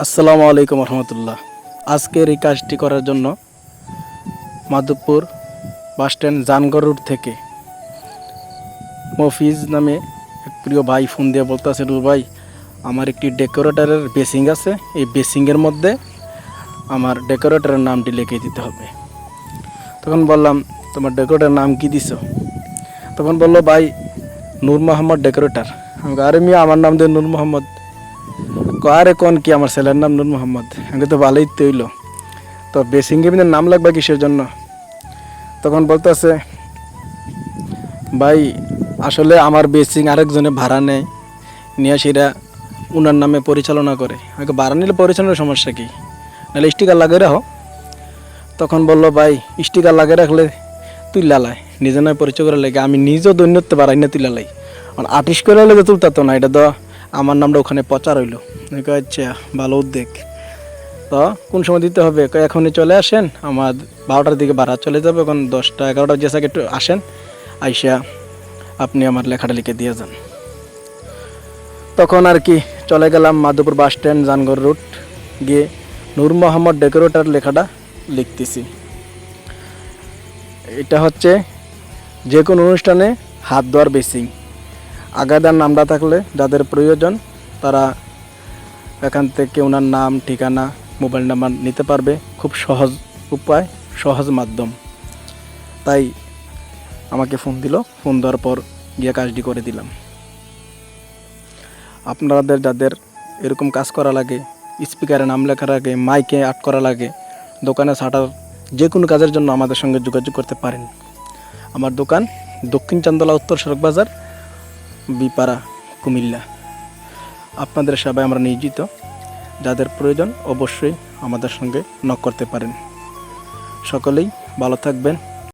আসসালামু আলাইকুম রহমতুল্লাহ। আজকের এই কাজটি করার জন্য মাধবপুর বাসস্ট্যান্ড জানগড় রুট থেকে মফিজ নামে এক প্রিয় ভাই ফোন দিয়ে বলতেছে, রুল ভাই, আমার একটি ডেকোরেটরের বেসিং আছে। এই বেসিংয়ের মধ্যে আমার ডেকোরেটরের নামটি লিখে দিতে হবে। তখন বললাম, তোমার ডেকোরেটরের নাম কি দিছো? তখন বলল, ভাই, নূর মোহাম্মদ ডেকোরেটর। আমি আরে আমার নাম দিয়ে নূর মোহাম্মদ আরে কোন কি আমার ছেলের নাম নূর মোহাম্মদ? আমি তো ভালোই তো হইল তো বেসিং গেমিনের নাম লাগবে কিসের জন্য? তখন বলতেছে, ভাই, আসলে আমার বেসিং আরেকজনে ভাড়া নেয়, নিয়ে সেটা উনার নামে পরিচালনা করে। আমাকে ভাড়া নিলে পরিচালনার সমস্যা কি? নাহলে স্টিকার লাগিয়ে রাখো। তখন বলল, ভাই, স্টিকার লাগিয়ে রাখলে তুই লালাই নিজে নয় পরিচয় করে লাগে আমি নিজেও দৈন্যত্ব বাড়াই না তুই লালাই। আর আর্টিস্ট করে হলে তো না, এটা তো আমার নামটা ওখানে প্রচার হইল আচ্ছা ভালো উদ্যোগ তো কোন সময় দিতে হবে? এখনই চলে আসেন। আমার বারোটার দিকে ভাড়া চলে যাবে। এখন দশটা এগারোটা যে একটু আসেন, আইসা আপনি আমার লেখাটা লিখে দিয়ে যান। তখন আর কি চলে গেলাম মাধবপুর বাস স্ট্যান্ড জানগর রুট গিয়ে নূর মোহাম্মদ ডেকোরেটর লেখাটা লিখতেছি। এটা হচ্ছে যে কোনো অনুষ্ঠানে হাত ধোয়ার বেসিং আগাদার নামটা থাকলে যাদের প্রয়োজন, তারা এখান থেকে ওনার নাম, ঠিকানা, মোবাইল নাম্বার নিতে পারবে। খুব সহজ উপায়, সহজ মাধ্যম। তাই আমাকে ফোন দিল। ফোন দেওয়ার পর গিয়ে কাজটি করে দিলাম। আপনাদের যাদের এরকম কাজ করা লাগে, স্পিকারে নাম লেখা লাগে মাইকে আট করা লাগে, দোকানে শাটার যে কোনো কাজের জন্য আমাদের সঙ্গে যোগাযোগ করতে পারেন। আমার দোকান দক্ষিণ চান্দলা উত্তর সড়ক বাজার বিপাড়া, কুমিল্লা। আপনাদের সেবায় আমরা নিয়োজিত। যাদের প্রয়োজন অবশ্যই আমাদের সঙ্গে নক করতে পারেন। সকলেই ভালো থাকবেন।